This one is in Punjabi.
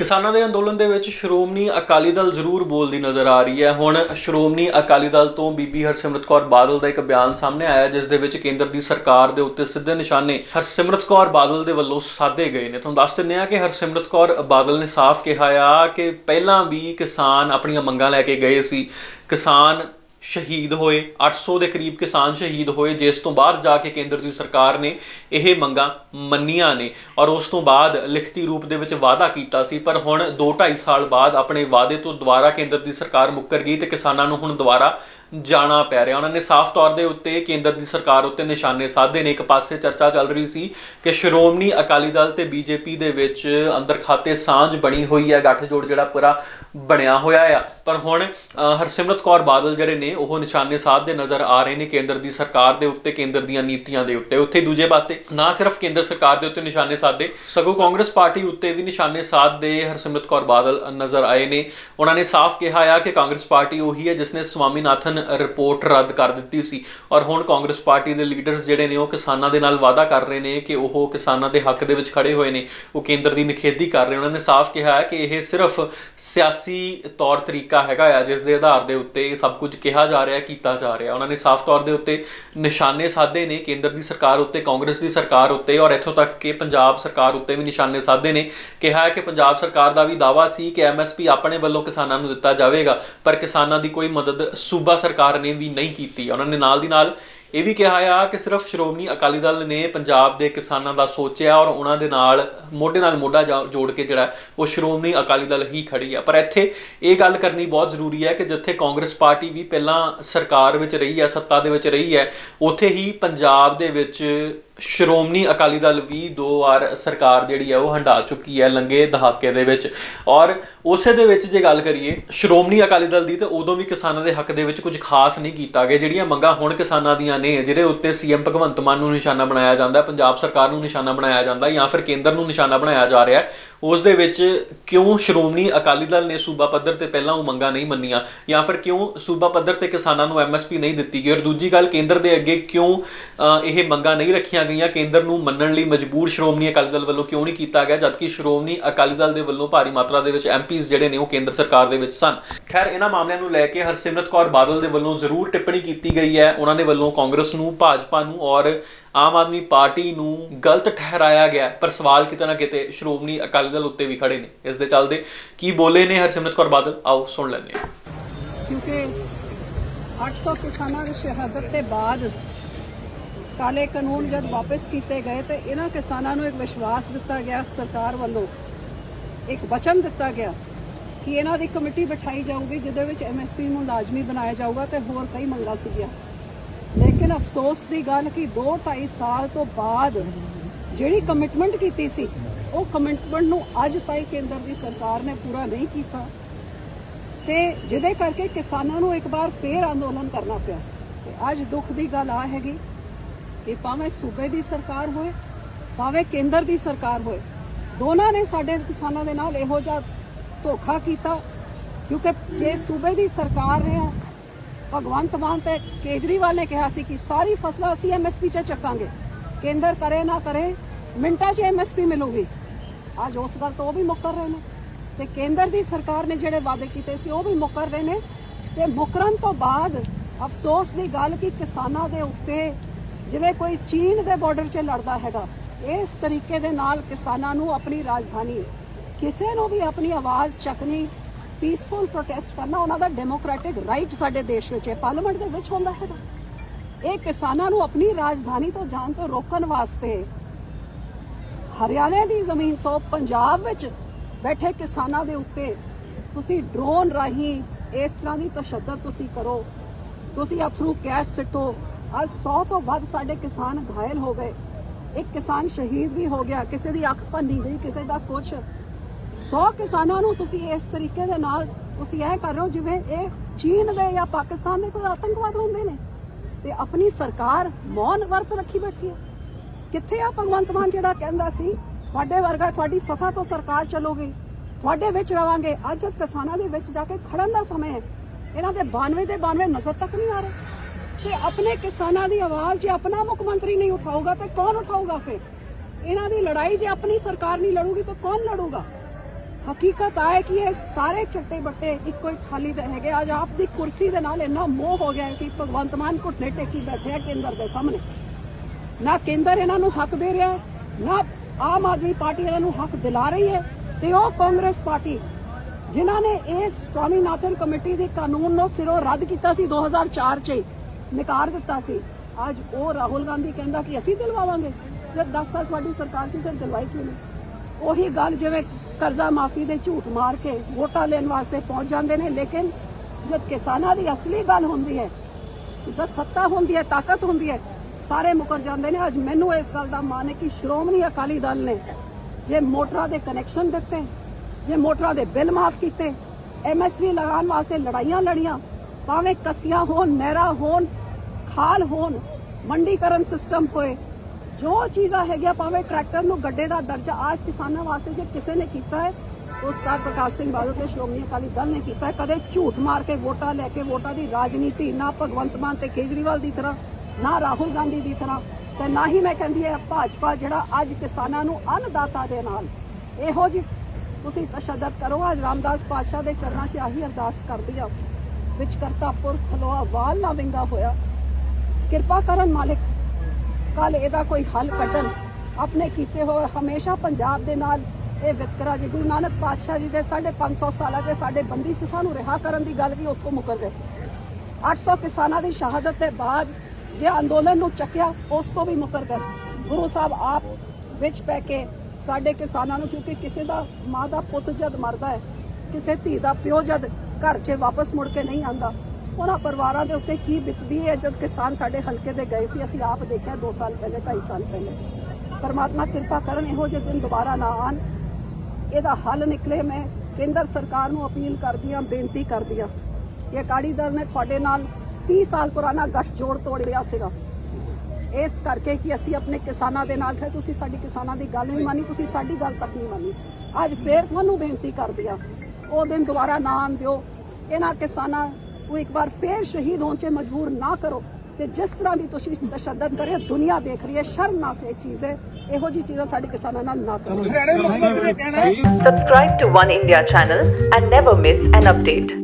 ਕਿਸਾਨਾਂ ਦੇ ਅੰਦੋਲਨ ਦੇ ਵਿੱਚ ਸ਼੍ਰੋਮਣੀ ਅਕਾਲੀ ਦਲ ਜ਼ਰੂਰ ਬੋਲਦੀ ਨਜ਼ਰ ਆ ਰਹੀ ਹੈ। ਹੁਣ ਸ਼੍ਰੋਮਣੀ ਅਕਾਲੀ ਦਲ ਤੋਂ ਬੀਬੀ ਹਰਸਿਮਰਤ ਕੌਰ ਬਾਦਲ ਦਾ ਇੱਕ ਬਿਆਨ ਸਾਹਮਣੇ ਆਇਆ, ਜਿਸ ਦੇ ਵਿੱਚ ਕੇਂਦਰ ਦੀ ਸਰਕਾਰ ਦੇ ਉੱਤੇ ਸਿੱਧੇ ਨਿਸ਼ਾਨੇ ਹਰਸਿਮਰਤ ਕੌਰ ਬਾਦਲ ਦੇ ਵੱਲੋਂ ਸਾਧੇ ਗਏ ਨੇ। ਤੁਹਾਨੂੰ ਦੱਸ ਦਿੰਦੇ ਹਾਂ ਕਿ ਹਰਸਿਮਰਤ ਕੌਰ ਬਾਦਲ ਨੇ ਸਾਫ਼ ਕਿਹਾ ਆ ਕਿ ਪਹਿਲਾਂ ਵੀ ਕਿਸਾਨ ਆਪਣੀਆਂ ਮੰਗਾਂ ਲੈ ਕੇ ਗਏ ਸੀ। ਕਿਸਾਨ ਸ਼ਹੀਦ ਹੋਏ 800 ਦੇ ਕਰੀਬ ਕਿਸਾਨ ਸ਼ਹੀਦ ਹੋਏ, ਜਿਸ ਤੋਂ ਬਾਅਦ ਜਾ ਕੇ ਕੇਂਦਰ ਦੀ ਸਰਕਾਰ ਨੇ ਇਹ ਮੰਗਾਂ ਮੰਨੀਆਂ ਨੇ ਔਰ ਉਸ ਤੋਂ ਬਾਅਦ ਲਿਖਤੀ ਰੂਪ ਦੇ ਵਿੱਚ ਵਾਅਦਾ ਕੀਤਾ ਸੀ। ਪਰ ਹੁਣ 2.5 ਸਾਲ ਬਾਅਦ ਆਪਣੇ ਵਾਅਦੇ ਤੋਂ ਦੁਬਾਰਾ ਕੇਂਦਰ ਦੀ ਸਰਕਾਰ ਮੁੱਕਰ ਗਈ ਤੇ ਕਿਸਾਨਾਂ ਨੂੰ ਹੁਣ ਦੁਬਾਰਾ ਜਾਣਾ ਪੈ ਰਿਹਾ। ਉਹਨਾਂ ਨੇ ਸਾਫ਼ ਤੌਰ ਦੇ ਉੱਤੇ ਕੇਂਦਰ ਦੀ ਸਰਕਾਰ ਉੱਤੇ ਨਿਸ਼ਾਨੇ ਸਾਧੇ ਨੇ। ਇੱਕ ਪਾਸੇ ਚਰਚਾ ਚੱਲ ਰਹੀ ਸੀ ਕਿ ਸ਼੍ਰੋਮਣੀ ਅਕਾਲੀ ਦਲ ਤੇ ਬੀਜੇਪੀ ਦੇ ਵਿੱਚ ਅੰਦਰ ਖਾਤੇ ਸਾਂਝ ਬਣੀ ਹੋਈ ਹੈ, ਗੱਠਜੋੜ ਜਿਹੜਾ ਪੂਰਾ ਬਣਿਆ ਹੋਇਆ ਆ। ਪਰ ਹੁਣ ਹਰਸਿਮਰਤ ਕੌਰ ਬਾਦਲ ਜਿਹੜੇ ਨੇ, ਉਹ ਨਿਸ਼ਾਨੇ ਸਾਧਦੇ ਨਜ਼ਰ ਆ ਰਹੇ ਨੇ ਕੇਂਦਰ ਦੀ ਸਰਕਾਰ ਦੇ ਉੱਤੇ, ਕੇਂਦਰ ਦੀਆਂ ਨੀਤੀਆਂ ਦੇ ਉੱਤੇ। ਉੱਥੇ ਦੂਜੇ ਪਾਸੇ ਨਾ ਸਿਰਫ ਕੇਂਦਰ ਸਰਕਾਰ ਦੇ ਉੱਤੇ ਨਿਸ਼ਾਨੇ ਸਾਧਦੇ ਸਗੋਂ ਕਾਂਗਰਸ ਪਾਰਟੀ ਉੱਤੇ ਵੀ ਨਿਸ਼ਾਨੇ ਸਾਧਦੇ ਹਰਸਿਮਰਤ ਕੌਰ ਬਾਦਲ ਨਜ਼ਰ ਆਏ ਨੇ। ਉਹਨਾਂ ਨੇ ਸਾਫ਼ ਕਿਹਾ ਆ ਕਿ ਕਾਂਗਰਸ ਪਾਰਟੀ ਉਹੀ ਹੈ ਜਿਸ ਨੇ ਸਵਾਮੀਨਾਥਨ ਰਿਪੋਰਟ ਰੱਦ ਕਰ ਦਿੱਤੀ ਸੀ। ਔਰ ਹੁਣ ਕਾਂਗਰਸ ਪਾਰਟੀ ਦੇ ਲੀਡਰਸ ਜਿਹੜੇ ਨੇ ਉਹ ਕਿਸਾਨਾਂ ਦੇ ਨਾਲ ਵਾਅਦਾ ਕਰ ਰਹੇ ਨੇ ਕਿ ਉਹ ਕਿਸਾਨਾਂ ਦੇ ਹੱਕ ਦੇ ਵਿੱਚ ਖੜੇ ਹੋਏ ਨੇ। ਉਹ ਕੇਂਦਰ ਦੀ ਨਿਖੇਧੀ ਕਰ ਰਹੇ ਉਹਨਾਂ ਨੇ ਸਾਫ਼ ਕਿਹਾ ਹੈ ਕਿ ਇਹ ਸਿਰਫ ਸਿਆਸੀ ਤੌਰ ਤਰੀਕਾ ਹੈਗਾ ਆ, ਜਿਸ ਦੇ ਆਧਾਰ ਦੇ ਉੱਤੇ ਸਭ ਕੁਝ ਕਿਹਾ ਜਾ ਰਿਹਾ, ਕੀਤਾ ਜਾ ਰਿਹਾ। ਉਹਨਾਂ ਨੇ ਸਾਫ਼ ਤੌਰ ਦੇ ਉੱਤੇ ਨਿਸ਼ਾਨੇ ਸਾਧੇ ਨੇ, ਕੇਂਦਰ ਦੀ ਸਰਕਾਰ ਉੱਤੇ, ਕਾਂਗਰਸ ਦੀ ਸਰਕਾਰ ਉੱਤੇ, ਔਰ ਇੱਥੋਂ ਤੱਕ ਕਿ ਪੰਜਾਬ ਸਰਕਾਰ ਉੱਤੇ ਵੀ ਨਿਸ਼ਾਨੇ ਸਾਧੇ ਨੇ। ਕਿਹਾ ਹੈ ਕਿ ਪੰਜਾਬ ਸਰਕਾਰ ਦਾ ਵੀ ਦਾਵਾ ਸੀ ਕਿ ਐਮਐਸਪੀ ਆਪਣੇ ਵੱਲੋਂ ਕਿਸਾਨਾਂ ਨੂੰ ਦਿੱਤਾ ਜਾਵੇਗਾ, ਪਰ ਕਿਸਾਨਾਂ ਦੀ ਕੋਈ ਮਦਦ ਸੂਬਾ ਸਰਕਾਰ ਨੇ ਵੀ ਨਹੀਂ ਕੀਤੀ। ਉਹਨਾਂ ਨੇ ਨਾਲ ਦੀ ਨਾਲ ਇਹ ਵੀ ਕਿਹਾ ਆ ਕਿ ਸਿਰਫ ਸ਼੍ਰੋਮਣੀ ਅਕਾਲੀ ਦਲ ਨੇ ਪੰਜਾਬ ਦੇ ਕਿਸਾਨਾਂ ਦਾ ਸੋਚਿਆ ਔਰ ਉਹਨਾਂ ਦੇ ਨਾਲ, ਮੋਢੇ ਨਾਲ ਮੋਢਾ ਜਾ- ਜੋੜ ਕੇ ਜਿਹੜਾ ਉਹ ਸ਼੍ਰੋਮਣੀ ਅਕਾਲੀ ਦਲ ਹੀ ਖੜੀ ਆ। ਪਰ ਇੱਥੇ ਇਹ ਗੱਲ ਕਰਨੀ ਬਹੁਤ ਜ਼ਰੂਰੀ ਹੈ ਕਿ ਜਿੱਥੇ ਕਾਂਗਰਸ ਪਾਰਟੀ ਵੀ ਪਹਿਲਾਂ ਸਰਕਾਰ ਵਿੱਚ ਰਹੀ ਹੈ, ਸੱਤਾ ਦੇ ਵਿੱਚ ਰਹੀ ਹੈ, ਉੱਥੇ ਹੀ ਪੰਜਾਬ ਦੇ ਵਿੱਚ ਸ਼੍ਰੋਮਣੀ ਅਕਾਲੀ ਦਲ ਵੀ ਦੋ ਵਾਰ ਸਰਕਾਰ ਜਿਹੜੀ ਹੈ ਉਹ ਹੰਡਾ ਚੁੱਕੀ ਹੈ ਲੰਗੇ ਦਹਾਕੇ ਦੇ ਵਿੱਚ। ਔਰ ਉਸੇ ਦੇ ਵਿੱਚ ਜੇ ਗੱਲ ਕਰੀਏ ਸ਼੍ਰੋਮਣੀ ਅਕਾਲੀ ਦਲ ਦੀ, ਤੇ ਉਦੋਂ ਵੀ ਕਿਸਾਨਾਂ ਦੇ ਹੱਕ ਦੇ ਵਿੱਚ ਕੁਝ ਖਾਸ ਨਹੀਂ ਕੀਤਾ ਗਿਆ। ਜਿਹੜੀਆਂ ਮੰਗਾਂ ਹੁਣ ਕਿਸਾਨਾਂ ਦੀਆਂ ਨੇ, ਜਿਹਦੇ ਉੱਤੇ ਸੀਐਮ ਭਗਵੰਤ ਮਾਨ ਨੂੰ ਨਿਸ਼ਾਨਾ ਬਣਾਇਆ ਜਾਂਦਾ, ਪੰਜਾਬ ਸਰਕਾਰ ਨੂੰ ਨਿਸ਼ਾਨਾ ਬਣਾਇਆ ਜਾਂਦਾ ਜਾਂ ਫਿਰ ਕੇਂਦਰ ਨੂੰ ਨਿਸ਼ਾਨਾ ਬਣਾਇਆ ਜਾ ਰਿਹਾ ਉਸ ਦੇ ਵਿੱਚ ਕਿਉਂ ਸ਼੍ਰੋਮਣੀ ਅਕਾਲੀ ਦਲ ਨੇ ਸੂਬਾ ਪੱਧਰ ਤੇ ਪਹਿਲਾਂ ਉਹ ਮੰਗਾਂ ਨਹੀਂ ਮੰਨੀਆਂ? ਜਾਂ ਫਿਰ ਕਿਉਂ ਸੂਬਾ ਪੱਧਰ ਤੇ ਕਿਸਾਨਾਂ ਨੂੰ ਐਮਐਸਪੀ ਨਹੀਂ ਦਿੱਤੀ ਗਈ? ਔਰ ਦੂਜੀ ਗੱਲ, ਕੇਂਦਰ ਦੇ ਅੱਗੇ ਕਿਉਂ ਇਹ ਮੰਗਾਂ ਨਹੀਂ ਰੱਖੀਆਂ ਗਈਆਂ? ਕੇਂਦਰ ਨੂੰ ਮੰਨਣ ਲਈ ਮਜਬੂਰ ਸ਼੍ਰੋਮਣੀ ਅਕਾਲੀ ਦਲ ਵੱਲੋਂ ਕਿਉਂ ਨਹੀਂ ਕੀਤਾ ਗਿਆ? ਜਦਕਿ ਸ਼੍ਰੋਮਣੀ ਅਕਾਲੀ ਦਲ ਦੇ ਵੱਲੋਂ ਭਾਰੀ ਮਾਤਰਾ ਦੇ ਵਿੱਚ ਐਮਪੀਜ਼ ਜਿਹੜੇ ਨੇ ਉਹ ਕੇਂਦਰ ਸਰਕਾਰ ਦੇ ਵਿੱਚ ਸਨ। ਖੈਰ, ਇਹਨਾਂ ਮਾਮਲਿਆਂ ਨੂੰ ਲੈ ਕੇ ਹਰਸਿਮਰਤ ਕੌਰ ਬਾਦਲ ਦੇ ਵੱਲੋਂ ਜ਼ਰੂਰ ਟਿੱਪਣੀ ਕੀਤੀ ਗਈ ਹੈ। ਉਹਨਾਂ ਦੇ ਵੱਲੋਂ ਕਾਂਗਰਸ ਨੂੰ, ਭਾਜਪਾ ਨੂੰ ਔਰ ਆਮ ਆਦਮੀ ਪਾਰਟੀ ਨੂੰ ਗਲਤ ਠਹਿਰਾਇਆ ਗਿਆ ਪਰ ਸਵਾਲ ਕਿਤੇ ਨਾ ਕਿਤੇ ਸ਼੍ਰੋਮਣੀ ਅਕਾਲੀ ਦਲ ਉੱਤੇ ਵੀ ਖੜੇ ਨੇ ਇਸ ਦੇ ਚੱਲਦੇ ਕੀ ਬੋਲੇ ਨੇ ਹਰਸਿਮਰਤ ਕੌਰ ਬਾਦਲ ਆਓ ਸੁਣ ਲੈਂਦੇ ਹਾਂ ਕਿਉਂਕਿ 800 ਕਿਸਾਨਾਂ ਦੀ ਸ਼ਹਾਦਤ ਦੇ ਬਾਅਦ ਕਾਲੇ ਕਾਨੂੰਨ ਜਦ ਵਾਪਸ ਕੀਤੇ ਗਏ ਤੇ ਇਹਨਾਂ ਕਿਸਾਨਾਂ ਨੂੰ ਇੱਕ ਵਿਸ਼ਵਾਸ ਦਿੱਤਾ ਗਿਆ ਸਰਕਾਰ ਵੱਲੋਂ ਇੱਕ ਵਚਨ ਦਿੱਤਾ ਗਿਆ ਕਿ ਇਹਨਾਂ ਦੀ ਕਮੇਟੀ ਬਿਠਾਈ ਜਾਊਗੀ ਜਿਹਦੇ ਵਿੱਚ ਐਮਐਸਪੀ ਨੂੰ ਲਾਜ਼ਮੀ ਬਣਾਇਆ ਜਾਊਗਾ ਤੇ ਹੋਰ ਕਈ ਮੰਗਾਂ ਸੀਗੀਆਂ ਲੇਕਿਨ ਅਫਸੋਸ ਦੀ ਗੱਲ ਕਿ 2.5 ਸਾਲ ਤੋਂ ਬਾਅਦ ਜਿਹੜੀ ਕਮਿਟਮੈਂਟ ਕੀਤੀ ਸੀ ਉਹ ਕਮਿਟਮੈਂਟ ਨੂੰ ਅੱਜ ਤਾਈਂ ਕੇਂਦਰ ਦੀ ਸਰਕਾਰ ਨੇ ਪੂਰਾ ਨਹੀਂ ਕੀਤਾ। ਤੇ ਜਿਹਦੇ ਕਰਕੇ ਕਿਸਾਨਾਂ ਨੂੰ ਇੱਕ ਵਾਰ ਫੇਰ ਅੰਦੋਲਨ ਕਰਨਾ ਪਿਆ। ਤੇ ਅੱਜ ਦੁੱਖ ਦੀ ਗੱਲ ਆ ਹੈਗੀ ਕਿ ਭਾਵੇਂ ਸੂਬੇ ਦੀ ਸਰਕਾਰ ਹੋਏ, ਭਾਵੇਂ ਕੇਂਦਰ ਦੀ ਸਰਕਾਰ ਹੋਏ, ਦੋਨਾਂ ਨੇ ਸਾਡੇ ਕਿਸਾਨਾਂ ਦੇ ਨਾਲ ਇਹੋ ਜਿਹਾ ਧੋਖਾ ਕੀਤਾ। ਕਿਉਂਕਿ ਜੇ ਸੂਬੇ ਦੀ ਸਰਕਾਰ ਰਿਹਾ ਭਗਵੰਤ ਮਾਨ ਤੇ ਕੇਜਰੀਵਾਲ ਨੇ ਕਿਹਾ ਸੀ ਕਿ ਸਾਰੀ ਫਸਲਾਂ ਅਸੀਂ ਐਮਐਸਪੀ 'ਚ ਚੱਕਾਂਗੇ। ਕੇਂਦਰ ਕਰੇ ਨਾ ਕਰੇ, ਮਿੰਟਾਂ 'ਚ ਐਮਐਸਪੀ ਮਿਲੂਗੀ। ਅੱਜ ਉਸ ਗੱਲ ਤੋਂ ਉਹ ਵੀ ਮੁੱਕਰ ਰਹੇ ਨੇ। ਤੇ ਕੇਂਦਰ ਦੀ ਸਰਕਾਰ ਨੇ ਜਿਹੜੇ ਵਾਅਦੇ ਕੀਤੇ ਸੀ, ਉਹ ਵੀ ਮੁੱਕਰ ਰਹੇ ਨੇ। ਤੇ ਮੁੱਕਰਨ ਤੋਂ ਬਾਅਦ ਅਫਸੋਸ ਦੀ ਗੱਲ ਕਿ ਕਿਸਾਨਾਂ ਦੇ ਉੱਤੇ ਜਿਵੇਂ ਕੋਈ ਚੀਨ ਦੇ ਬਾਰਡਰ 'ਚ ਲੜਦਾ ਹੈਗਾ, ਇਸ ਤਰੀਕੇ ਦੇ ਨਾਲ ਕਿਸਾਨਾਂ ਨੂੰ ਆਪਣੀ ਰਾਜਧਾਨੀ, ਕਿਸੇ ਨੂੰ ਵੀ ਆਪਣੀ ਆਵਾਜ਼ ਚੱਕਣੀ ਪੀਸਫੁਲ ਪ੍ਰੋਟੈਸਟ ਕਰਨਾ, ਉਹਨਾਂ ਦਾ ਡੈਮੋਕ੍ਰੈਟਿਕ ਰਾਈਟ ਸਾਡੇ ਦੇਸ਼ ਵਿੱਚ ਹੈ ਪਾਰਲੀਮੈਂਟ ਦੇ ਵਿੱਚ ਹੁੰਦਾ ਹੈਗਾ। ਇਹ ਕਿਸਾਨਾਂ ਨੂੰ ਆਪਣੀ ਰਾਜਧਾਨੀ ਤੋਂ ਜਾਣ ਤੋਂ ਰੋਕਣ ਵਾਸਤੇ ਹਰਿਆਣੇ ਦੀ ਜ਼ਮੀਨ ਤੋਂ ਪੰਜਾਬ ਵਿੱਚ ਬੈਠੇ ਕਿਸਾਨਾਂ ਦੇ ਉੱਤੇ ਤੁਸੀਂ ਡਰੋਨ ਰਾਹੀਂ ਇਸ ਤਰ੍ਹਾਂ ਦੀ ਤਸ਼ੱਦਦ ਤੁਸੀਂ ਕਰੋ। ਤੁਸੀਂ ਅਥਰੂ ਗੈਸ ਸਿੱਟੋ। ਅੱਜ 100 ਤੋਂ ਵੱਧ ਸਾਡੇ ਕਿਸਾਨ ਘਾਇਲ ਹੋ ਗਏ। ਇੱਕ ਕਿਸਾਨ ਸ਼ਹੀਦ ਵੀ ਹੋ ਗਿਆ। ਕਿਸੇ ਦੀ ਅੱਖ ਭੰਨੀ ਗਈ, ਕਿਸੇ ਦਾ ਕੁਛ। 100 ਕਿਸਾਨਾਂ ਨੂੰ ਤੁਸੀਂ ਇਸ ਤਰੀਕੇ ਦੇ ਨਾਲ ਤੁਸੀਂ ਇਹ ਕਰ ਰਹੇ ਹੋ, ਜਿਵੇਂ ਇਹ ਚੀਨ ਦੇ ਜਾਂ ਪਾਕਿਸਤਾਨ ਦੇ ਕੋਈ ਆਤੰਕਵਾਦ ਹੁੰਦੇ ਨੇ। ਤੇ ਆਪਣੀ ਸਰਕਾਰ ਮੌਨ ਵਰਤ ਰੱਖੀ ਬੈਠੀ ਹੈ। ਕਿੱਥੇ ਆ ਭਗਵੰਤ ਮਾਨ ਜਿਹੜਾ ਕਹਿੰਦਾ ਸੀ, ਤੁਹਾਡੇ ਵਰਗਾ ਤੁਹਾਡੀ ਸਫਾ ਤੋਂ ਸਰਕਾਰ ਚੱਲੋਗੀ, ਤੁਹਾਡੇ ਵਿੱਚ ਰਵਾਂਗੇ, ਅੱਜ ਕਿਸਾਨਾਂ ਦੇ ਵਿੱਚ ਜਾ ਕੇ ਖੜਨ ਦਾ ਸਮਾਂ ਹੈ। ਇਹਨਾਂ ਦੇ 92 ਦੇ 92 ਨਜ਼ਰ ਤੱਕ ਨਹੀਂ ਆ ਰਹੇ। ਤੇ ਆਪਣੇ ਕਿਸਾਨਾਂ ਦੀ ਆਵਾਜ਼ ਜੇ ਆਪਣਾ ਮੁੱਖ ਮੰਤਰੀ ਨਹੀਂ ਉਠਾਊਗਾ, ਤੇ ਕੌਣ ਉਠਾਊਗਾ ਫਿਰ? ਇਹਨਾਂ ਦੀ ਲੜਾਈ ਜੇ ਆਪਣੀ ਸਰਕਾਰ ਨਹੀਂ ਲੜੂਗੀ, ਤਾਂ ਕੌਣ ਲੜੂਗਾ? ਹਕੀਕਤ ਆ ਕਿ ਇਹ ਸਾਰੇ ਚੱਟੇ ਬੱਟੇ ਇੱਕੋ ਹੀ ਥਾਲੀ ਦੇ ਹੈਗੇ। ਅੱਜ ਆਪ ਦੀ ਕੁਰਸੀ ਦੇ ਨਾਲ ਇੰਨਾ ਮੋਹ ਹੋ ਗਿਆ ਕਿ ਭਗਵੰਤ ਮਾਨ ਘੁੱਟਨੇ ਟੇਕੀ ਬੈਠੇ ਆ ਕੇਂਦਰ ਦੇ ਸਾਹਮਣੇ। ਨਾ ਕੇਂਦਰ ਇਹਨਾਂ ਨੂੰ ਹੱਕ ਦੇ ਰਿਹਾ ਨਾ ਆਮ ਆਦਮੀ ਪਾਰਟੀ ਇਹਨਾਂ ਨੂੰ ਹੱਕ ਦਿਲਾ ਰਹੀ ਹੈ ਤੇ ਉਹ ਕਾਂਗਰਸ ਪਾਰਟੀ ਜਿਨ੍ਹਾਂ ਨੇ ਇਸ ਸਵਾਮੀਨਾਥਨ ਕਮੇਟੀ ਦੇ ਕਾਨੂੰਨ ਨੂੰ ਸਿਰੋਂ ਰੱਦ ਕੀਤਾ ਸੀ 2004 ਚ ਹੀ, ਨਕਾਰ ਦਿੱਤਾ ਸੀ। ਅੱਜ ਉਹ ਰਾਹੁਲ ਗਾਂਧੀ ਕਹਿੰਦਾ ਕਿ ਅਸੀਂ ਦਿਲਵਾਵਾਂਗੇ। ਜਦ 10 ਸਾਲ ਤੁਹਾਡੀ ਸਰਕਾਰ ਸੀ ਤੇ ਦਿਲਵਾਈ ਕਿਉਂ ਨਹੀਂ? ਉਹੀ ਗੱਲ ਜਿਵੇਂ ਕਰਜ਼ਾ ਮਾਫੀ ਦੇ ਝੂਠ ਮਾਰ ਕੇ ਵੋਟਾਂ ਲੈਣ ਵਾਸਤੇ ਪਹੁੰਚ ਜਾਂਦੇ ਨੇ ਲੇਕਿਨ ਜਦ ਕਿਸਾਨਾਂ ਦੀ ਅਸਲੀ ਗੱਲ ਹੁੰਦੀ ਹੈ ਜਦ ਸੱਤਾ ਹੁੰਦੀ ਹੈ ਤਾਕਤ ਹੁੰਦੀ ਹੈ ਸਾਰੇ ਮੁਕਰ ਜਾਂਦੇ ਨੇ। ਅੱਜ ਮੈਨੂੰ ਇਸ ਗੱਲ ਦਾ ਮਾਣ ਹੈ ਕਿ ਸ਼੍ਰੋਮਣੀ ਅਕਾਲੀ ਦਲ ਨੇ ਜੇ ਮੋਟਰਾਂ ਦੇ ਕਨੈਕਸ਼ਨ ਦਿੱਤੇ, ਜੇ ਮੋਟਰਾਂ ਦੇ ਬਿੱਲ ਮਾਫ ਕੀਤੇ ਐਮਐਸਪੀ ਲਗਾਉਣ ਵਾਸਤੇ ਲੜਾਈਆਂ ਲੜੀਆਂ, ਭਾਵੇਂ ਕਸੀਆਂ ਹੋਣ, ਨਹਿਰਾ ਹੋਣ, ਖਾਲ ਹੋਣ, ਮੰਡੀਕਰਨ ਸਿਸਟਮ ਹੋਏ, ਜੋ ਚੀਜ਼ਾਂ ਹੈਗੀਆਂ, ਭਾਵੇਂ ਟਰੈਕਟਰ ਨੂੰ ਗੱਡੇ ਦਾ ਦਰਜਾ ਆਜ ਕਿਸਾਨਾਂ ਵਾਸਤੇ ਜੇ ਕਿਸੇ ਨੇ ਕੀਤਾ ਹੈ, ਉਹ ਪ੍ਰਕਾਸ਼ ਸਿੰਘ ਬਾਦਲ ਤੇ ਸ਼੍ਰੋਮਣੀ ਅਕਾਲੀ ਦਲ ਨੇ ਕੀਤਾ ਕਦੇ ਝੂਠ ਮਾਰ ਕੇ ਵੋਟਾਂ ਲੈ ਕੇ ਵੋਟਾਂ ਦੀ ਰਾਜਨੀਤੀ ਨਾ ਭਗਵੰਤ ਮਾਨ ਤੇ ਕੇਜਰੀਵਾਲ ਦੀ ਤਰ੍ਹਾਂ ਨਾ ਰਾਹੁਲ ਗਾਂਧੀ ਦੀ ਤਰ੍ਹਾਂ ਤੇ ਨਾ ਹੀ ਮੈਂ ਕਹਿੰਦੀ ਹੈ ਭਾਜਪਾ ਜਿਹੜਾ ਅੱਜ ਕਿਸਾਨਾਂ ਨੂੰ ਅੰਨਦਾਤਾ ਦੇ ਨਾਲ। ਇਹੋ ਜੀ ਤੁਸੀਂ ਤਸ਼ੱਦਦ ਕਰੋ, ਅੱਜ ਰਾਮਦਾਸ ਪਾਤਸ਼ਾਹ ਦੇ ਚਰਨਾਂ 'ਚ ਆਹੀ ਅਰਦਾਸ ਕਰਦੀ ਆ ਵਿੱਚ ਕਰਤਾਪੁਰ ਖਲੋਆ ਵਾਲ ਨਾ ਵਿੰਗਾ ਹੋਇਆ। ਕਿਰਪਾ ਕਰਨ ਮਾਲਿਕ ਕੱਲ ਇਹਦਾ ਕੋਈ ਹੱਲ ਕੱਢਣ। ਆਪਣੇ ਕੀਤੇ ਹੋਏ ਹਮੇਸ਼ਾ ਪੰਜਾਬ ਦੇ ਨਾਲ ਇਹ ਵਿਤਕਰਾ ਜੀ, ਗੁਰੂ ਨਾਨਕ ਪਾਤਸ਼ਾਹ ਜੀ ਦੇ 550 ਸਾਲਾਂ ਦੇ ਸਾਡੇ ਬੰਦੀ ਸਿੱਖਾਂ ਨੂੰ ਰਿਹਾ ਕਰਨ ਦੀ ਗੱਲ ਵੀ ਉੱਥੋਂ ਮੁਕਰ ਗਏ। 800 ਕਿਸਾਨਾਂ ਦੀ ਸ਼ਹਾਦਤ ਦੇ ਬਾਅਦ ਜੇ ਅੰਦੋਲਨ ਨੂੰ ਚੱਕਿਆ, ਉਸ ਤੋਂ ਵੀ ਮੁਕਰ ਕਰ। ਗੁਰੂ ਸਾਹਿਬ ਆਪ ਵਿੱਚ ਪੈ ਕੇ ਸਾਡੇ ਕਿਸਾਨਾਂ ਨੂੰ, ਕਿਉਂਕਿ ਕਿਸੇ ਦਾ ਮਾਂ ਦਾ ਪੁੱਤ ਜਦ ਮਰਦਾ ਹੈ, ਕਿਸੇ ਧੀ ਦਾ ਪਿਓ ਜਦ ਘਰ 'ਚ ਵਾਪਸ ਮੁੜ ਕੇ ਨਹੀਂ ਆਂਦਾ ਉਹਨਾਂ ਪਰਿਵਾਰਾਂ ਦੇ ਉੱਤੇ ਕੀ ਬੀਤਦੀ ਹੈ? ਜਦ ਕਿਸਾਨ ਸਾਡੇ ਹਲਕੇ ਦੇ ਗਏ ਸੀ, ਅਸੀਂ ਆਪ ਦੇਖਿਆ 2 ਸਾਲ ਪਹਿਲੇ 2.5 ਸਾਲ ਪਹਿਲੇ। ਪਰਮਾਤਮਾ ਕਿਰਪਾ ਕਰਨ, ਇਹੋ ਜਿਹੇ ਦਿਨ ਦੁਬਾਰਾ ਨਾ ਆਣ ਇਹਦਾ ਹੱਲ ਨਿਕਲੇ, ਮੈਂ ਕੇਂਦਰ ਸਰਕਾਰ ਨੂੰ ਅਪੀਲ ਕਰਦੀ ਹਾਂ, ਬੇਨਤੀ ਕਰਦੀ ਹਾਂ ਕਿ ਅਕਾਲੀ ਦਲ ਨੇ ਤੁਹਾਡੇ ਨਾਲ 30 ਸਾਲ ਪੁਰਾਣਾ ਗੱਠਜੋੜ ਤੋੜ ਲਿਆ ਸੀਗਾ। ਇਸ ਕਰਕੇ ਕਿ ਅਸੀਂ ਆਪਣੇ ਕਿਸਾਨਾਂ ਦੇ ਨਾਲ ਹੈ ਤੁਸੀਂ ਸਾਡੀ ਕਿਸਾਨਾਂ ਦੀ ਗੱਲ ਨਹੀਂ ਮੰਨੀ ਤੁਸੀਂ ਸਾਡੀ ਗੱਲ ਤੱਕ ਨਹੀਂ ਮੰਨੀ। ਅੱਜ ਫੇਰ ਤੁਹਾਨੂੰ ਬੇਨਤੀ ਕਰਦੀ ਹਾਂ ਉਹ ਦਿਨ ਦੁਬਾਰਾ ਨਾ ਆਉਣ ਦਿਓ। ਇਹਨਾਂ ਕਿਸਾਨਾਂ ਨੂੰ ਇੱਕ ਵਾਰ ਫੇਰ ਸ਼ਹੀਦ ਹੋਣ 'ਚ ਮਜਬੂਰ ਨਾ ਕਰੋ। ਤੇ ਜਿਸ ਤਰ੍ਹਾਂ ਦੀ ਤੁਸੀਂ ਤਸ਼ੱਦਦ ਕਰੇ ਦੁਨੀਆ ਦੇਖ ਰਹੀ ਹੈ ਸ਼ਰਮਨਾਕ ਇਹ ਚੀਜ਼ ਹੈ। ਇਹੋ ਜੀ ਚੀਜ਼ਾਂ ਸਾਡੇ ਕਿਸਾਨਾਂ ਨਾਲ ਨਾ ਕਰੋ। Subscribe to One India channel and never miss an update.